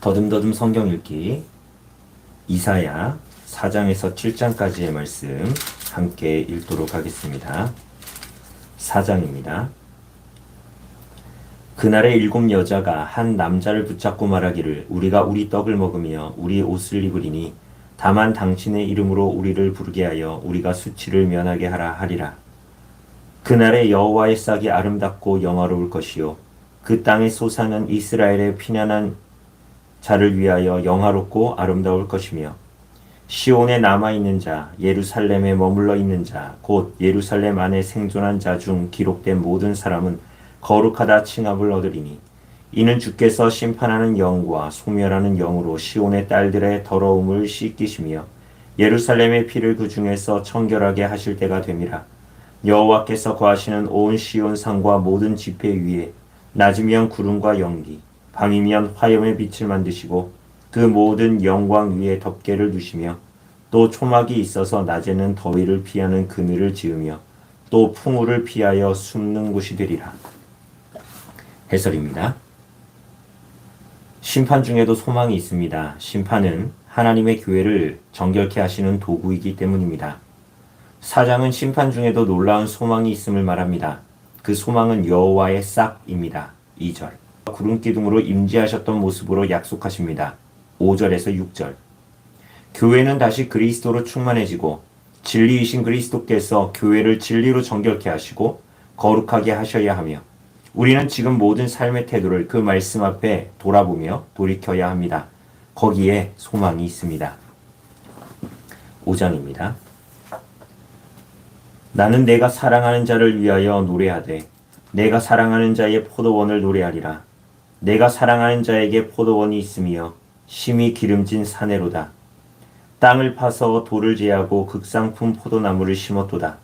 더듬더듬 성경 읽기 이사야 4장에서 7장까지의 말씀 함께 읽도록 하겠습니다. 4장입니다. 그날에 일곱 여자가 한 남자를 붙잡고 말하기를 우리가 우리 떡을 먹으며 우리 옷을 입으리니 다만 당신의 이름으로 우리를 부르게 하여 우리가 수치를 면하게 하라 하리라. 그날에 여호와의 싹이 아름답고 영화로울 것이요 그 땅의 소산은 이스라엘의 피난한 자를 위하여 영화롭고 아름다울 것이며 시온에 남아 있는 자 예루살렘에 머물러 있는 자 곧 예루살렘 안에 생존한 자 중 기록된 모든 사람은 거룩하다 칭함을 얻으리니 이는 주께서 심판하는 영과 소멸하는 영으로 시온의 딸들의 더러움을 씻기시며 예루살렘의 피를 그 중에서 청결하게 하실 때가 됨이라 여호와께서 거하시는 온 시온 산과 모든 지폐 위에 낮이면 구름과 연기 밤이면 화염의 빛을 만드시고 그 모든 영광 위에 덮개를 두시며 또 초막이 있어서 낮에는 더위를 피하는 그늘을 지으며 또 풍우를 피하여 숨는 곳이 되리라. 해설입니다. 심판 중에도 소망이 있습니다. 심판은 하나님의 교회를 정결케 하시는 도구이기 때문입니다. 사장은 심판 중에도 놀라운 소망이 있음을 말합니다. 그 소망은 여호와의 싹입니다. 2절. 구름 기둥으로 임재하셨던 모습으로 약속하십니다. 5절에서 6절. 교회는 다시 그리스도로 충만해지고 진리이신 그리스도께서 교회를 진리로 정결케 하시고 거룩하게 하셔야 하며 우리는 지금 모든 삶의 태도를 그 말씀 앞에 돌아보며 돌이켜야 합니다. 거기에 소망이 있습니다. 5장입니다. 나는 내가 사랑하는 자를 위하여 노래하되 내가 사랑하는 자의 포도원을 노래하리라. 내가 사랑하는 자에게 포도원이 있으며 심히 기름진 사내로다. 땅을 파서 돌을 제하고 극상품 포도나무를 심었도다.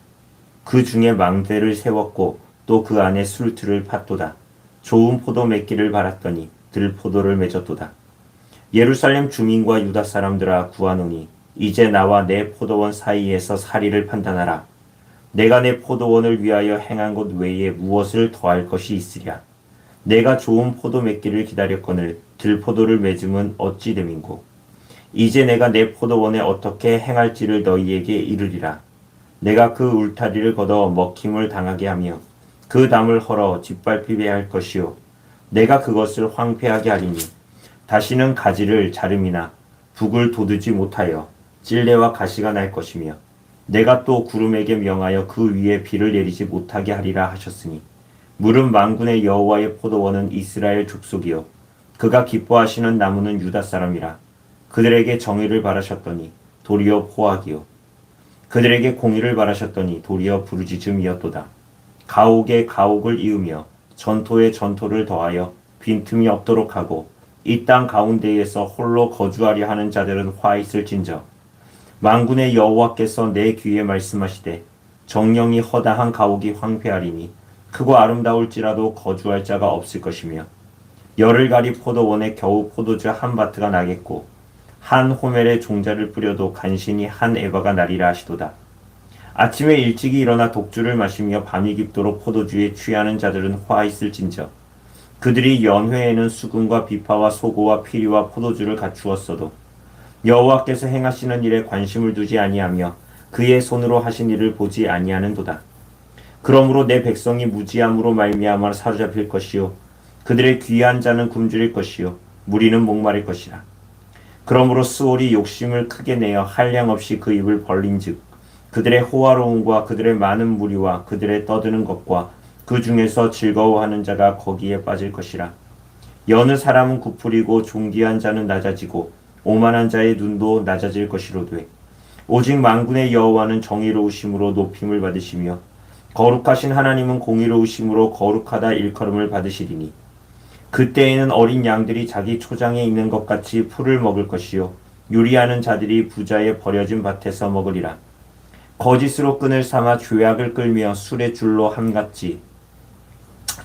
그 중에 망대를 세웠고 또 그 안에 술틀을 팠도다. 좋은 포도 맺기를 바랐더니 들포도를 맺었도다. 예루살렘 주민과 유다 사람들아 구하노니 이제 나와 내 포도원 사이에서 사리를 판단하라. 내가 내 포도원을 위하여 행한 것 외에 무엇을 더할 것이 있으랴. 내가 좋은 포도 맺기를 기다렸거늘 들포도를 맺음은 어찌 됨인고. 이제 내가 내 포도원에 어떻게 행할지를 너희에게 이르리라. 내가 그 울타리를 걷어 먹힘을 당하게 하며 그 담을 헐어 짓밟히게 할 것이요. 내가 그것을 황폐하게 하리니 다시는 가지를 자름이나 북을 돋우지 못하여 찔레와 가시가 날 것이며 내가 또 구름에게 명하여 그 위에 비를 내리지 못하게 하리라 하셨으니 물은 만군의 여호와의 포도원은 이스라엘 족속이요. 그가 기뻐하시는 나무는 유다 사람이라. 그들에게 정의를 바라셨더니 도리어 포악이요. 그들에게 공의를 바라셨더니 도리어 부르짖음이었도다. 가옥에 가옥을 이으며 전토에 전토를 더하여 빈틈이 없도록 하고 이 땅 가운데에서 홀로 거주하려 하는 자들은 화 있을진저. 만군의 여호와께서 내 귀에 말씀하시되 정령이 허다한 가옥이 황폐하리니 크고 아름다울지라도 거주할 자가 없을 것이며 열을 가리 포도원에 겨우 포도주 한 바트가 나겠고 한 호멜에 종자를 뿌려도 간신히 한 에바가 나리라 하시도다. 아침에 일찍이 일어나 독주를 마시며 밤이 깊도록 포도주에 취하는 자들은 화 있을진저 그들이 연회에는 수금과 비파와 소고와 피리와 포도주를 갖추었어도 여호와께서 행하시는 일에 관심을 두지 아니하며 그의 손으로 하신 일을 보지 아니하는도다. 그러므로 내 백성이 무지함으로 말미암아 사로잡힐 것이요 그들의 귀한 자는 굶주릴 것이요 무리는 목마를 것이라. 그러므로 스올이 욕심을 크게 내어 한량 없이 그 입을 벌린즉 그들의 호화로움과 그들의 많은 무리와 그들의 떠드는 것과 그 중에서 즐거워하는 자가 거기에 빠질 것이라. 여느 사람은 구풀이고 존귀한 자는 낮아지고 오만한 자의 눈도 낮아질 것이로되 오직 만군의 여호와는 정의로우심으로 높임을 받으시며 거룩하신 하나님은 공의로우심으로 거룩하다 일컬음을 받으시리니 그때에는 어린 양들이 자기 초장에 있는 것 같이 풀을 먹을 것이요 유리하는 자들이 부자의 버려진 밭에서 먹으리라. 거짓으로 끈을 삼아 죄악을 끌며 술의 줄로 함같이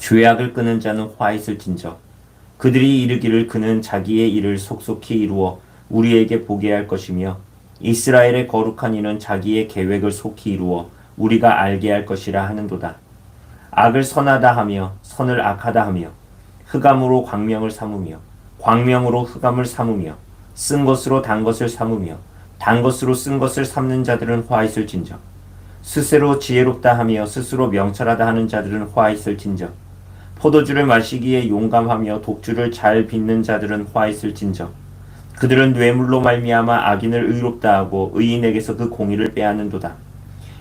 죄악을 끄는 자는 화 있을진저. 그들이 이르기를 그는 자기의 일을 속속히 이루어 우리에게 보게 할 것이며 이스라엘의 거룩한 이는 자기의 계획을 속히 이루어 우리가 알게 할 것이라 하는도다. 악을 선하다 하며 선을 악하다 하며 흑암으로 광명을 삼으며 광명으로 흑암을 삼으며 쓴 것으로 단 것을 삼으며 단 것으로 쓴 것을 삼는 자들은 화 있을진저. 스스로 지혜롭다 하며 스스로 명철하다 하는 자들은 화 있을진저. 포도주를 마시기에 용감하며 독주를 잘 빚는 자들은 화 있을진저. 그들은 뇌물로 말미암아 악인을 의롭다 하고 의인에게서 그 공의를 빼앗는도다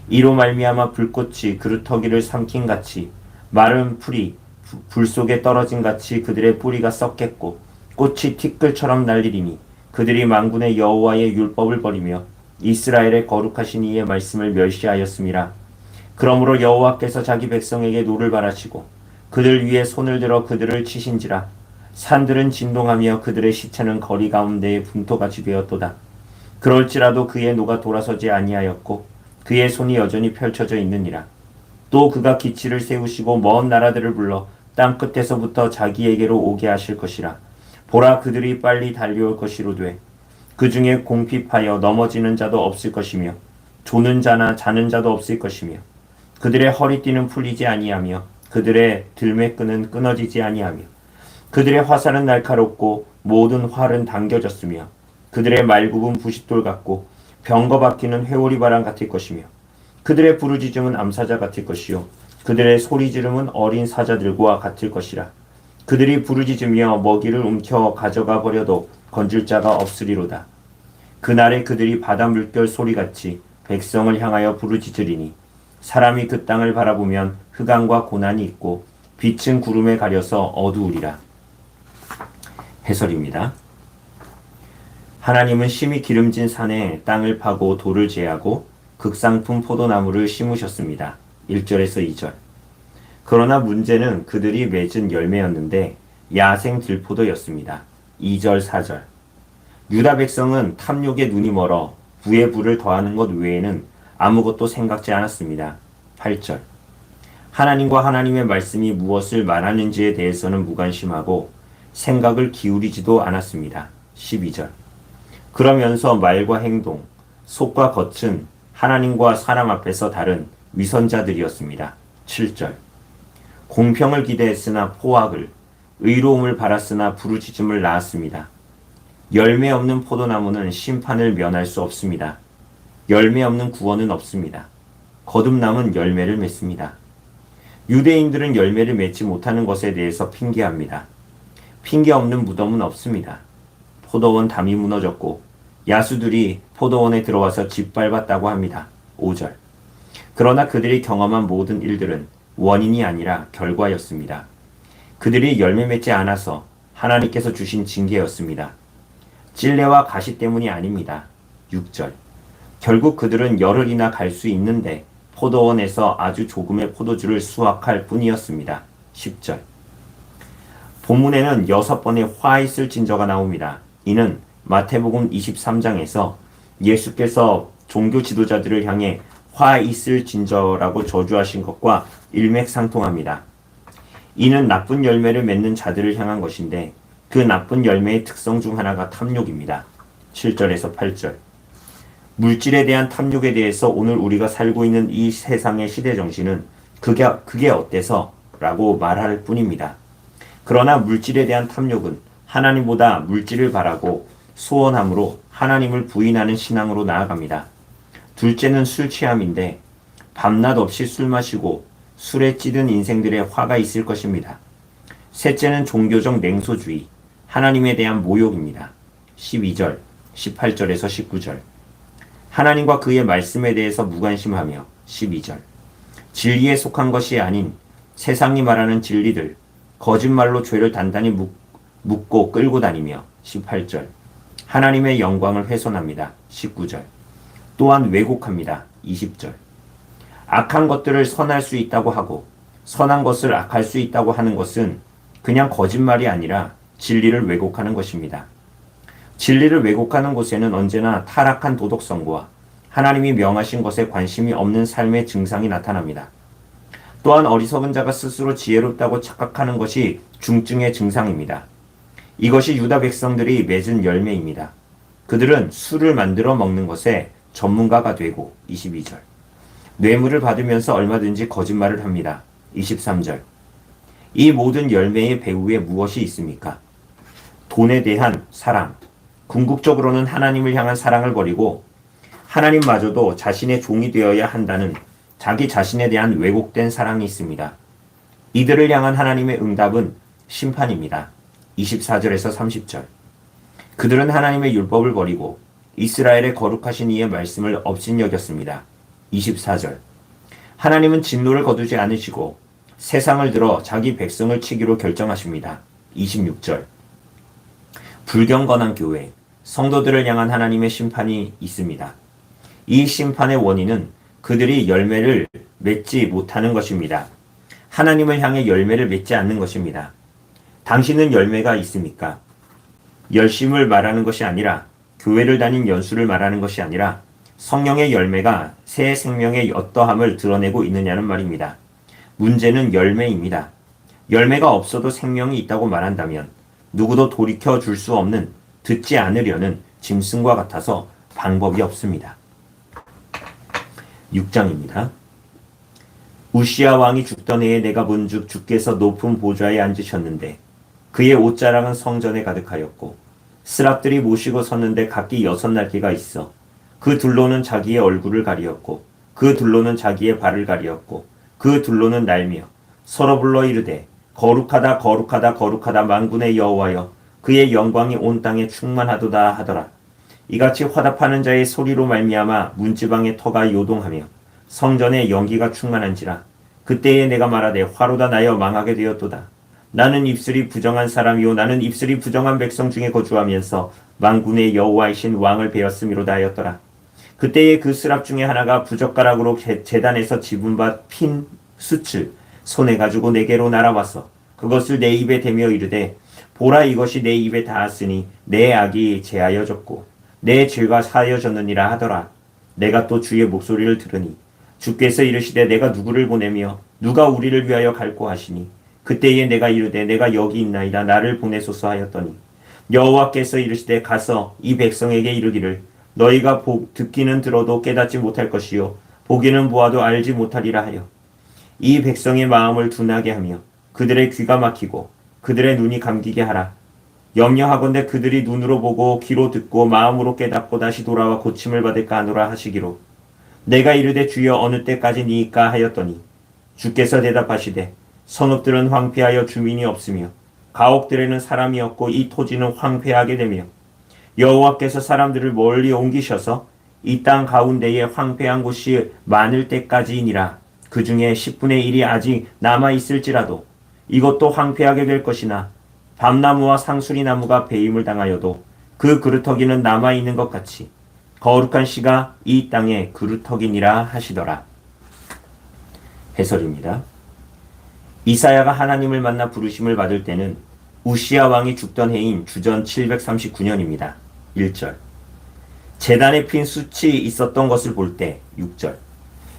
이로 말미암아 불꽃이 그루터기를 삼킨 같이 마른 풀이 부- 불 속에 떨어진 같이 그들의 뿌리가 썩겠고 꽃이 티끌처럼 날리리니 그들이 망군의 여호와의 율법을 버리며 이스라엘의 거룩하신 이의 말씀을 멸시하였음이라. 그러므로 여호와께서 자기 백성에게 노를 바라시고 그들 위에 손을 들어 그들을 치신지라. 산들은 진동하며 그들의 시체는 거리 가운데에 분토같이 되었도다. 그럴지라도 그의 노가 돌아서지 아니하였고 그의 손이 여전히 펼쳐져 있느니라. 또 그가 기치를 세우시고 먼 나라들을 불러 땅 끝에서부터 자기에게로 오게 하실 것이라. 보라 그들이 빨리 달려올 것이로되 그 중에 공핍하여 넘어지는 자도 없을 것이며 조는 자나 자는 자도 없을 것이며 그들의 허리띠는 풀리지 아니하며 그들의 들매끈은 끊어지지 아니하며 그들의 화살은 날카롭고 모든 활은 당겨졌으며 그들의 말굽은 부싯돌 같고 병거 바퀴는 회오리 바람 같을 것이며 그들의 부르짖음은 암사자 같을 것이요 그들의 소리 지름은 어린 사자들과 같을 것이라. 그들이 부르짖으며 먹이를 움켜 가져가 버려도 건질 자가 없으리로다. 그날에 그들이 바다 물결 소리같이 백성을 향하여 부르짖으리니 사람이 그 땅을 바라보면 흑암과 고난이 있고 빛은 구름에 가려서 어두우리라. 해설입니다. 하나님은 심히 기름진 산에 땅을 파고 돌을 제하고 극상품 포도나무를 심으셨습니다. 1절에서 2절. 그러나 문제는 그들이 맺은 열매였는데 야생 들포도였습니다. 2절, 4절. 유다 백성은 탐욕에 눈이 멀어 부에 불을 더하는 것 외에는 아무것도 생각지 않았습니다. 8절. 하나님과 하나님의 말씀이 무엇을 말하는지에 대해서는 무관심하고 생각을 기울이지도 않았습니다. 12절. 그러면서 말과 행동, 속과 겉은 하나님과 사람 앞에서 다른 위선자들이었습니다. 7절. 공평을 기대했으나 포악을, 의로움을 바랐으나 부르짖음을 낳았습니다. 열매 없는 포도나무는 심판을 면할 수 없습니다. 열매 없는 구원은 없습니다. 거듭남은 열매를 맺습니다. 유대인들은 열매를 맺지 못하는 것에 대해서 핑계합니다. 핑계 없는 무덤은 없습니다. 포도원 담이 무너졌고 야수들이 포도원에 들어와서 짓밟았다고 합니다. 5절. 그러나 그들이 경험한 모든 일들은 원인이 아니라 결과였습니다. 그들이 열매 맺지 않아서 하나님께서 주신 징계였습니다. 찔레와 가시 때문이 아닙니다. 6절. 결국 그들은 열흘이나 갈 수 있는데 포도원에서 아주 조금의 포도주를 수확할 뿐이었습니다. 10절. 본문에는 여섯 번의 화 있을 진저가 나옵니다. 이는 마태복음 23장에서 예수께서 종교 지도자들을 향해 화 있을 진저라고 저주하신 것과 일맥상통합니다. 이는 나쁜 열매를 맺는 자들을 향한 것인데 그 나쁜 열매의 특성 중 하나가 탐욕입니다. 7절에서 8절. 물질에 대한 탐욕에 대해서 오늘 우리가 살고 있는 이 세상의 시대 정신은 그게, 그게 어때서? 라고 말할 뿐입니다. 그러나 물질에 대한 탐욕은 하나님보다 물질을 바라고 소원함으로 하나님을 부인하는 신앙으로 나아갑니다. 둘째는 술 취함인데 밤낮 없이 술 마시고 술에 찌든 인생들의 화가 있을 것입니다. 셋째는 종교적 냉소주의, 하나님에 대한 모욕입니다. 12절, 18절에서 19절. 하나님과 그의 말씀에 대해서 무관심하며 12절. 진리에 속한 것이 아닌 세상이 말하는 진리들, 거짓말로 죄를 단단히 묶, 묶고 끌고 다니며 18절. 하나님의 영광을 훼손합니다. 19절. 또한 왜곡합니다. 20절. 악한 것들을 선할 수 있다고 하고 선한 것을 악할 수 있다고 하는 것은 그냥 거짓말이 아니라 진리를 왜곡하는 것입니다. 진리를 왜곡하는 곳에는 언제나 타락한 도덕성과 하나님이 명하신 것에 관심이 없는 삶의 증상이 나타납니다. 또한 어리석은 자가 스스로 지혜롭다고 착각하는 것이 중증의 증상입니다. 이것이 유다 백성들이 맺은 열매입니다. 그들은 술을 만들어 먹는 것에 전문가가 되고 22절. 뇌물을 받으면서 얼마든지 거짓말을 합니다. 23절. 이 모든 열매의 배후에 무엇이 있습니까? 돈에 대한 사랑, 궁극적으로는 하나님을 향한 사랑을 버리고 하나님마저도 자신의 종이 되어야 한다는 자기 자신에 대한 왜곡된 사랑이 있습니다. 이들을 향한 하나님의 응답은 심판입니다. 24절에서 30절. 그들은 하나님의 율법을 버리고 이스라엘의 거룩하신 이의 말씀을 업신여겼습니다. 24절. 하나님은 진노를 거두지 않으시고 세상을 들어 자기 백성을 치기로 결정하십니다. 26절. 불경건한 교회, 성도들을 향한 하나님의 심판이 있습니다. 이 심판의 원인은 그들이 열매를 맺지 못하는 것입니다. 하나님을 향해 열매를 맺지 않는 것입니다. 당신은 열매가 있습니까? 열심을 말하는 것이 아니라 교회를 다닌 연수를 말하는 것이 아니라 성령의 열매가 새 생명의 어떠함을 드러내고 있느냐는 말입니다. 문제는 열매입니다. 열매가 없어도 생명이 있다고 말한다면 누구도 돌이켜 줄 수 없는 듣지 않으려는 짐승과 같아서 방법이 없습니다. 6장입니다. 우시아 왕이 죽던 해에 내가 본즉 주께서 높은 보좌에 앉으셨는데 그의 옷자락은 성전에 가득하였고 스랍들이 모시고 섰는데 각기 여섯 날개가 있어 그 둘로는 자기의 얼굴을 가리었고 그 둘로는 자기의 발을 가리었고 그 둘로는 날며 서로 불러 이르되 거룩하다 거룩하다 거룩하다 만군의 여호와여 그의 영광이 온 땅에 충만하도다 하더라. 이같이 화답하는 자의 소리로 말미암아 문지방의 터가 요동하며 성전에 연기가 충만한지라 그때에 내가 말하되 화로다 나여 망하게 되었도다 나는 입술이 부정한 사람이요 나는 입술이 부정한 백성 중에 거주하면서 만군의 여호와이신 왕을 베었음이로다 하였더라. 그때에 그 스랍 중에 하나가 부젓가락으로 재단에서 지분받 핀 수칠 손에 가지고 내게로 날아와서 그것을 내 입에 대며 이르되 보라 이것이 내 입에 닿았으니 내 악이 제하여졌고 내 죄가 사여졌느니라 하더라. 내가 또 주의 목소리를 들으니 주께서 이르시되 내가 누구를 보내며 누가 우리를 위하여 갈고 하시니 그때에 내가 이르되 내가 여기 있나이다. 나를 보내소서 하였더니 여호와께서 이르시되 가서 이 백성에게 이르기를 너희가 보, 듣기는 들어도 깨닫지 못할 것이요 보기는 보아도 알지 못하리라 하여 이 백성의 마음을 둔하게 하며 그들의 귀가 막히고 그들의 눈이 감기게 하라. 염려하건대 그들이 눈으로 보고 귀로 듣고 마음으로 깨닫고 다시 돌아와 고침을 받을까 하노라 하시기로 내가 이르되 주여 어느 때까지니까 하였더니 주께서 대답하시되 선업들은 황폐하여 주민이 없으며 가옥들에는 사람이 없고 이 토지는 황폐하게 되며 여호와께서 사람들을 멀리 옮기셔서 이 땅 가운데에 황폐한 곳이 많을 때까지이니라 그 중에 10분의 1이 아직 남아 있을지라도 이것도 황폐하게 될 것이나 밤나무와 상수리 나무가 배임을 당하여도 그 그루터기는 남아 있는 것 같이 거룩한 씨가 이 땅의 그루터기니라 하시더라. 해설입니다. 이사야가 하나님을 만나 부르심을 받을 때는 우시아 왕이 죽던 해인 주전 739년입니다. 1절. 재단에 핀 숯이 있었던 것을 볼 때 6절.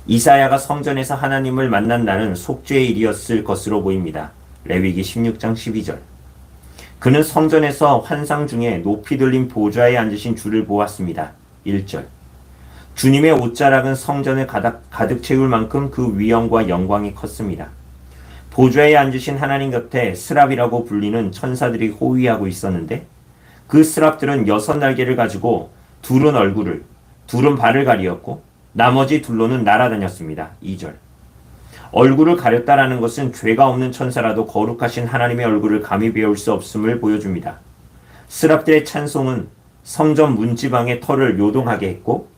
이사야가 성전에서 하나님을 만난다는 속죄의 일이었을 것으로 보입니다. 레위기 16장 12절. 그는 성전에서 환상 중에 높이 들린 보좌에 앉으신 주를 보았습니다. 1절. 주님의 옷자락은 성전을 가득, 가득 채울 만큼 그 위엄과 영광이 컸습니다. 보좌에 앉으신 하나님 곁에 스랍이라고 불리는 천사들이 호위하고 있었는데 그 스랍들은 여섯 날개를 가지고 둘은 얼굴을, 둘은 발을 가리었고 나머지 둘로는 날아다녔습니다. 2절. 얼굴을 가렸다라는 것은 죄가 없는 천사라도 거룩하신 하나님의 얼굴을 감히 배울 수 없음을 보여줍니다. 스랍들의 찬송은 성전 문지방의 털을 요동하게 했고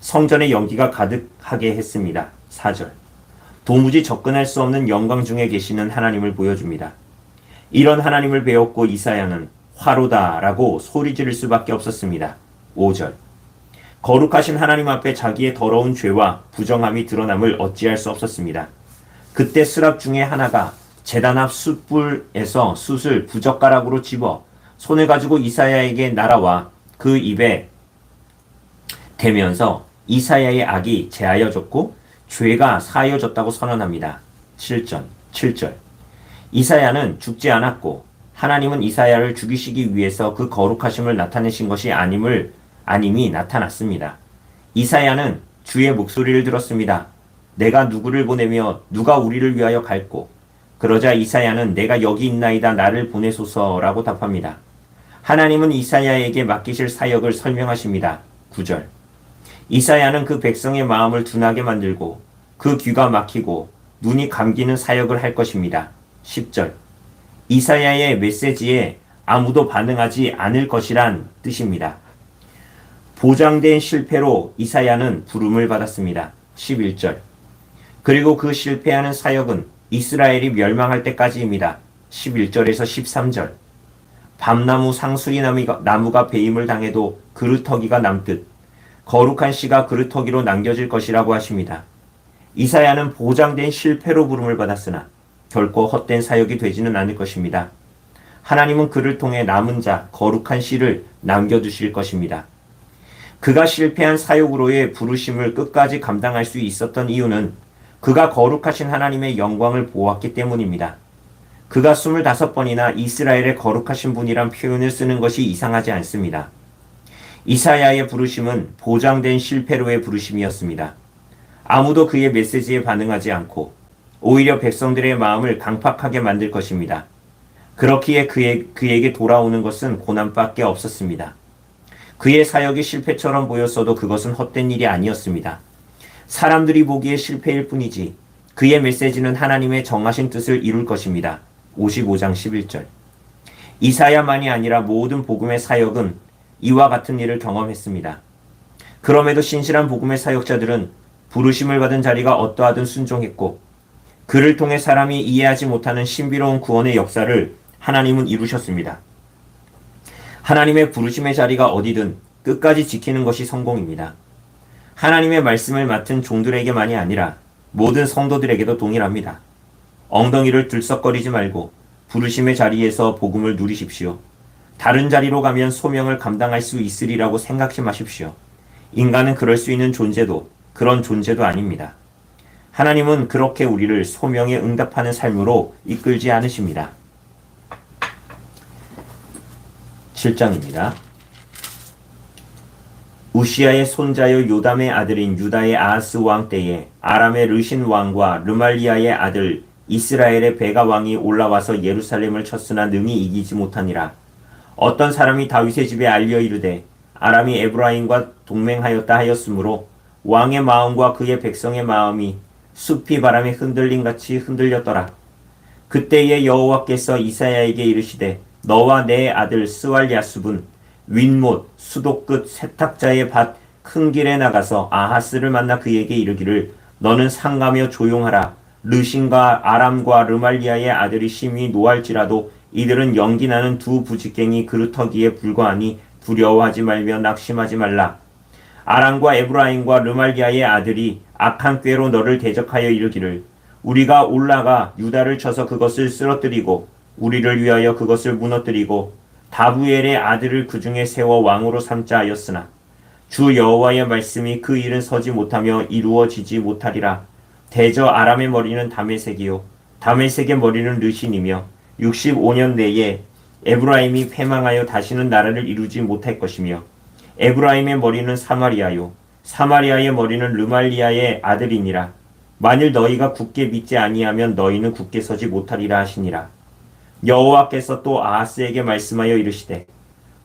성전의 연기가 가득하게 했습니다. 4절. 도무지 접근할 수 없는 영광 중에 계시는 하나님을 보여줍니다. 이런 하나님을 배웠고 이사야는 화로다라고 소리 지를 수밖에 없었습니다. 5절. 거룩하신 하나님 앞에 자기의 더러운 죄와 부정함이 드러남을 어찌할 수 없었습니다. 그때 수랍 중에 하나가 재단 앞 숯불에서 숯을 부젓가락으로 집어 손을 가지고 이사야에게 날아와 그 입에 대면서 이사야의 악이 제하여졌고 죄가 사여졌다고 선언합니다. 7절, 7절. 이사야는 죽지 않았고 하나님은 이사야를 죽이시기 위해서 그 거룩하심을 나타내신 것이 아님을 아님이 나타났습니다. 이사야는 주의 목소리를 들었습니다. 내가 누구를 보내며 누가 우리를 위하여 갈고 그러자 이사야는 내가 여기 있나이다 나를 보내소서라고 답합니다. 하나님은 이사야에게 맡기실 사역을 설명하십니다. 9절. 이사야는 그 백성의 마음을 둔하게 만들고 그 귀가 막히고 눈이 감기는 사역을 할 것입니다. 10절. 이사야의 메시지에 아무도 반응하지 않을 것이란 뜻입니다. 보장된 실패로 이사야는 부름을 받았습니다. 11절. 그리고 그 실패하는 사역은 이스라엘이 멸망할 때까지입니다. 11절에서 13절. 밤나무 상수리 나무가, 배임을 당해도 그루터기가 남듯 거룩한 씨가 그루터기로 남겨질 것이라고 하십니다. 이사야는 보장된 실패로 부름을 받았으나 결코 헛된 사역이 되지는 않을 것입니다. 하나님은 그를 통해 남은 자, 거룩한 씨를 남겨두실 것입니다. 그가 실패한 사역으로의 부르심을 끝까지 감당할 수 있었던 이유는 그가 거룩하신 하나님의 영광을 보았기 때문입니다. 그가 25번이나 이스라엘의 거룩하신 분이란 표현을 쓰는 것이 이상하지 않습니다. 이사야의 부르심은 보장된 실패로의 부르심이었습니다. 아무도 그의 메시지에 반응하지 않고 오히려 백성들의 마음을 강팍하게 만들 것입니다. 그렇기에 그의, 그에게 돌아오는 것은 고난밖에 없었습니다. 그의 사역이 실패처럼 보였어도 그것은 헛된 일이 아니었습니다. 사람들이 보기에 실패일 뿐이지 그의 메시지는 하나님의 정하신 뜻을 이룰 것입니다. 55장 11절. 이사야만이 아니라 모든 복음의 사역은 이와 같은 일을 경험했습니다. 그럼에도 신실한 복음의 사역자들은 부르심을 받은 자리가 어떠하든 순종했고 그를 통해 사람이 이해하지 못하는 신비로운 구원의 역사를 하나님은 이루셨습니다. 하나님의 부르심의 자리가 어디든 끝까지 지키는 것이 성공입니다. 하나님의 말씀을 맡은 종들에게만이 아니라 모든 성도들에게도 동일합니다. 엉덩이를 들썩거리지 말고 부르심의 자리에서 복음을 누리십시오. 다른 자리로 가면 소명을 감당할 수 있으리라고 생각지 마십시오. 인간은 그럴 수 있는 존재도 그런 존재도 아닙니다. 하나님은 그렇게 우리를 소명에 응답하는 삶으로 이끌지 않으십니다. 7장입니다. 우시아의 손자요 요담의 아들인 유다의 아하스 왕 때에 아람의 르신 왕과 르말리아의 아들 이스라엘의 베가 왕이 올라와서 예루살렘을 쳤으나 능히 이기지 못하니라. 어떤 사람이 다윗의 집에 알려 이르되 아람이 에브라임과 동맹하였다 하였으므로 왕의 마음과 그의 백성의 마음이 숲이 바람에 흔들림 같이 흔들렸더라. 그때에 여호와께서 이사야에게 이르시되 너와 내 아들 스왈야숲은 윗못 수도 끝 세탁자의 밭 큰 길에 나가서 아하스를 만나 그에게 이르기를 너는 상가며 조용하라 르신과 아람과 르말리아의 아들이 심히 노할지라도 이들은 연기 나는 두 부직갱이 그루터기에 불과하니 두려워하지 말며 낙심하지 말라 아람과 에브라임과 르말리아의 아들이 악한 꾀로 너를 대적하여 이르기를 우리가 올라가 유다를 쳐서 그것을 쓰러뜨리고 우리를 위하여 그것을 무너뜨리고 다부엘의 아들을 그 중에 세워 왕으로 삼자 하였으나 주 여호와의 말씀이 그 일은 서지 못하며 이루어지지 못하리라. 대저 아람의 머리는 다메색이요 다메색의 머리는 르신이며 65년 내에 에브라임이 패망하여 다시는 나라를 이루지 못할 것이며 에브라임의 머리는 사마리아요 사마리아의 머리는 르말리아의 아들이니라. 만일 너희가 굳게 믿지 아니하면 너희는 굳게 서지 못하리라 하시니라. 여호와께서 또 아하스에게 말씀하여 이르시되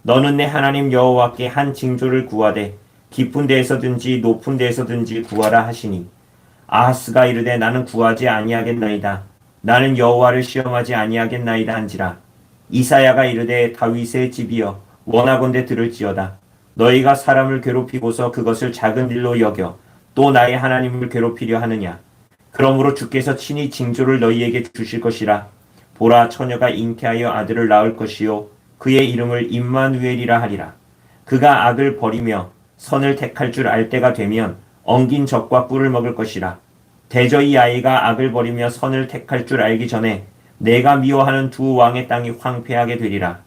너는 내 하나님 여호와께 한 징조를 구하되 깊은 데에서든지 높은 데에서든지 구하라 하시니 아하스가 이르되 나는 구하지 아니하겠나이다 나는 여호와를 시험하지 아니하겠나이다 한지라 이사야가 이르되 다윗의 집이여 원하건대 들을지어다 너희가 사람을 괴롭히고서 그것을 작은 일로 여겨 또 나의 하나님을 괴롭히려 하느냐 그러므로 주께서 친히 징조를 너희에게 주실 것이라 보라 처녀가 잉태하여 아들을 낳을 것이요 그의 이름을 임마누엘이라 하리라. 그가 악을 버리며 선을 택할 줄 알 때가 되면 엉긴 적과 꿀을 먹을 것이라. 대저 이 아이가 악을 버리며 선을 택할 줄 알기 전에 내가 미워하는 두 왕의 땅이 황폐하게 되리라.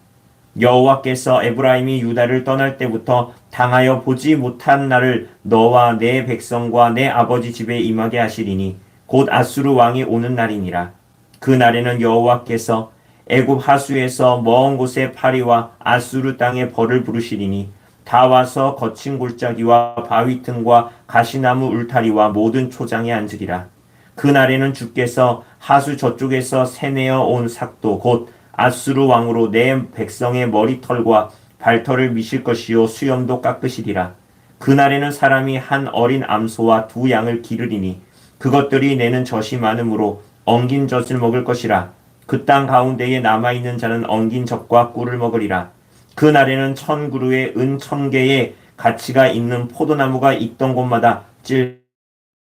여호와께서 에브라임이 유다를 떠날 때부터 당하여 보지 못한 날을 너와 내 백성과 내 아버지 집에 임하게 하시리니 곧 아수르 왕이 오는 날이니라. 그 날에는 여호와께서 애굽 하수에서 먼 곳에 파리와 아수르 땅에 벌을 부르시리니 다 와서 거친 골짜기와 바위 틈과 가시나무 울타리와 모든 초장에 앉으리라. 그 날에는 주께서 하수 저쪽에서 새내어 온 삭도 곧 아수르 왕으로 내 백성의 머리털과 발털을 미실 것이요 수염도 깎으시리라. 그날에는 사람이 한 어린 암소와 두 양을 기르리니 그것들이 내는 젖이 많으므로 엉긴 젖을 먹을 것이라. 그 땅 가운데에 남아있는 자는 엉긴 젖과 꿀을 먹으리라. 그 날에는 천 그루의 은천 개의 가치가 있는 포도나무가 있던 곳마다 찔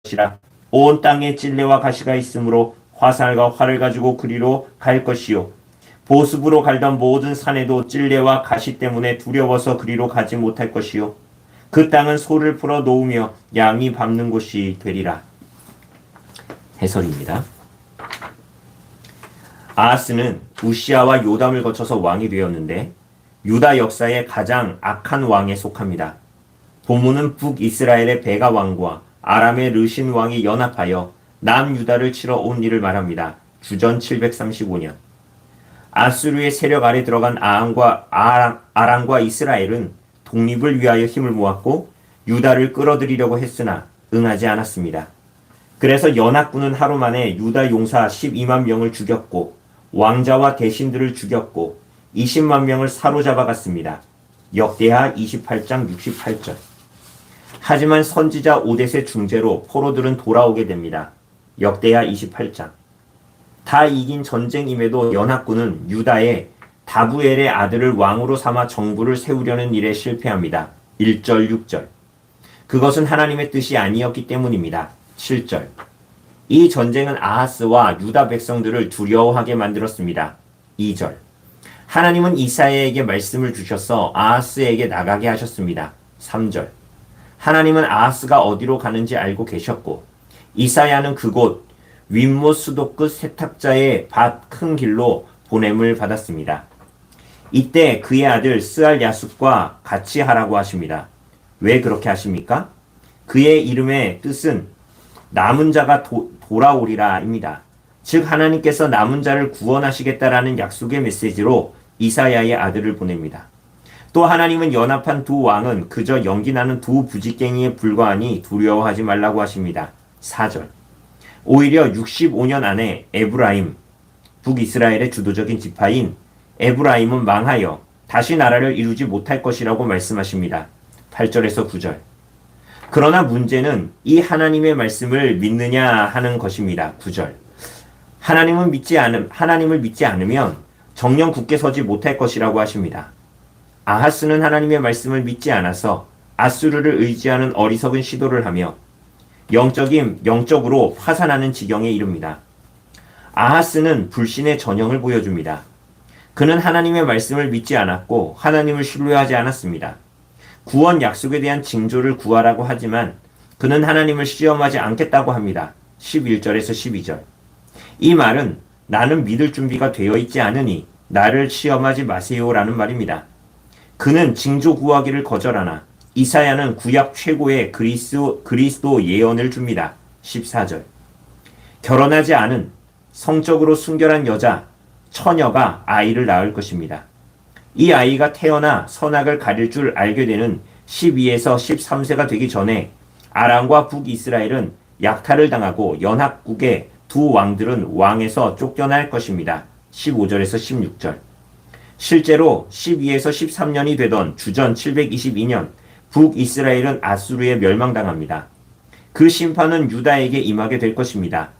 것이라. 온 땅에 찔레와 가시가 있으므로 화살과 활을 가지고 그리로 갈 것이요. 보습으로 갈던 모든 산에도 찔레와 가시 때문에 두려워서 그리로 가지 못할 것이요. 그 땅은 소를 풀어 놓으며 양이 밟는 곳이 되리라. 해설입니다. 아하스는 우시아와 요담을 거쳐서 왕이 되었는데 유다 역사의 가장 악한 왕에 속합니다. 본문은 북이스라엘의 베가 왕과 아람의 르신 왕이 연합하여 남유다를 치러 온 일을 말합니다. 주전 735년. 아수르의 세력 아래 들어간 아함과 아랑, 아랑과 이스라엘은 독립을 위하여 힘을 모았고 유다를 끌어들이려고 했으나 응하지 않았습니다. 그래서 연합군은 하루 만에 유다 용사 12만 명을 죽였고 왕자와 대신들을 죽였고 20만 명을 사로잡아 갔습니다. 역대하 28장 68절. 하지만 선지자 오데세 중재로 포로들은 돌아오게 됩니다. 역대하 28장. 다 이긴 전쟁임에도 연합군은 유다의 다부엘의 아들을 왕으로 삼아 정부를 세우려는 일에 실패합니다. 1절 6절. 그것은 하나님의 뜻이 아니었기 때문입니다. 7절. 이 전쟁은 아하스와 유다 백성들을 두려워하게 만들었습니다. 2절. 하나님은 이사야에게 말씀을 주셔서 아하스에게 나가게 하셨습니다. 3절. 하나님은 아하스가 어디로 가는지 알고 계셨고 이사야는 그곳 윗모 수도 끝 세탁자의 밭 큰 길로 보냄을 받았습니다. 이때 그의 아들 스알 야숲과 같이 하라고 하십니다. 왜 그렇게 하십니까? 그의 이름의 뜻은 남은 자가 도, 돌아오리라입니다. 즉 하나님께서 남은 자를 구원하시겠다라는 약속의 메시지로 이사야의 아들을 보냅니다. 또 하나님은 연합한 두 왕은 그저 연기나는 두 부지깽이에 불과하니 두려워하지 말라고 하십니다. 4절. 오히려 65년 안에 에브라임, 북이스라엘의 주도적인 지파인 에브라임은 망하여 다시 나라를 이루지 못할 것이라고 말씀하십니다. 8절에서 9절. 그러나 문제는 이 하나님의 말씀을 믿느냐 하는 것입니다. 9절. 하나님은 믿지 않음, 하나님을 믿지 않으면 정령 굳게 서지 못할 것이라고 하십니다. 아하스는 하나님의 말씀을 믿지 않아서 아수르를 의지하는 어리석은 시도를 하며 영적인 영적으로 파산하는 지경에 이릅니다. 아하스는 불신의 전형을 보여줍니다. 그는 하나님의 말씀을 믿지 않았고 하나님을 신뢰하지 않았습니다. 구원 약속에 대한 징조를 구하라고 하지만 그는 하나님을 시험하지 않겠다고 합니다. 11절에서 12절. 이 말은 나는 믿을 준비가 되어 있지 않으니 나를 시험하지 마세요라는 말입니다. 그는 징조 구하기를 거절하나 이사야는 구약 최고의 그리스도, 그리스도 예언을 줍니다. 14절. 결혼하지 않은 성적으로 순결한 여자, 처녀가 아이를 낳을 것입니다. 이 아이가 태어나 선악을 가릴 줄 알게 되는 12에서 13세가 되기 전에 아람과 북이스라엘은 약탈을 당하고 연합국의 두 왕들은 왕에서 쫓겨날 것입니다. 15절에서 16절. 실제로 12에서 13년이 되던 주전 722년 북이스라엘은 아수르에 멸망당합니다. 그 심판은 유다에게 임하게 될 것입니다.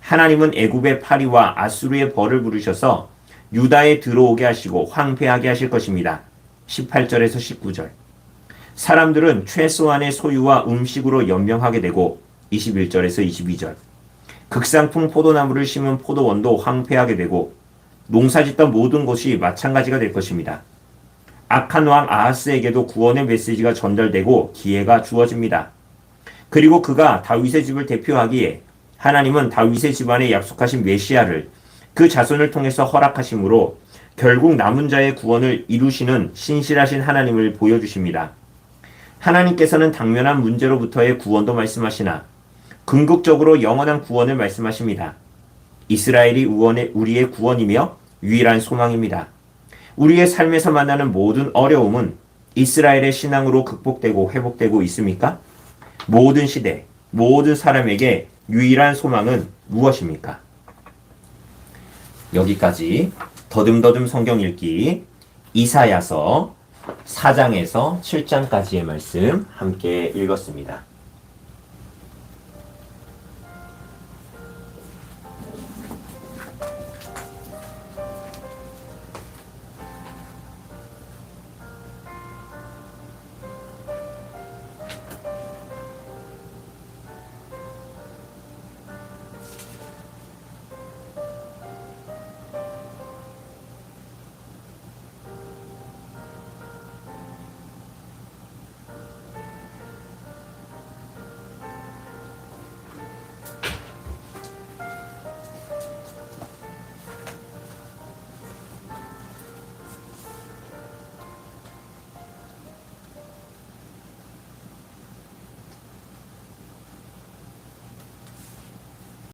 하나님은 애굽의 파리와 아수르의 벌을 부르셔서 유다에 들어오게 하시고 황폐하게 하실 것입니다. 18절에서 19절. 사람들은 최소한의 소유와 음식으로 연명하게 되고 21절에서 22절. 극상품 포도나무를 심은 포도원도 황폐하게 되고 농사짓던 모든 곳이 마찬가지가 될 것입니다. 악한 왕 아하스에게도 구원의 메시지가 전달되고 기회가 주어집니다. 그리고 그가 다윗의 집을 대표하기에 하나님은 다윗의 집안에 약속하신 메시아를 그 자손을 통해서 허락하심으로 결국 남은 자의 구원을 이루시는 신실하신 하나님을 보여주십니다. 하나님께서는 당면한 문제로부터의 구원도 말씀하시나 궁극적으로 영원한 구원을 말씀하십니다. 이스라엘이 우리의 구원이며 유일한 소망입니다. 우리의 삶에서 만나는 모든 어려움은 이스라엘의 신앙으로 극복되고 회복되고 있습니까? 모든 시대, 모든 사람에게 유일한 소망은 무엇입니까? 여기까지 더듬더듬 성경 읽기 이사야서 4장에서 7장까지의 말씀 함께 읽었습니다.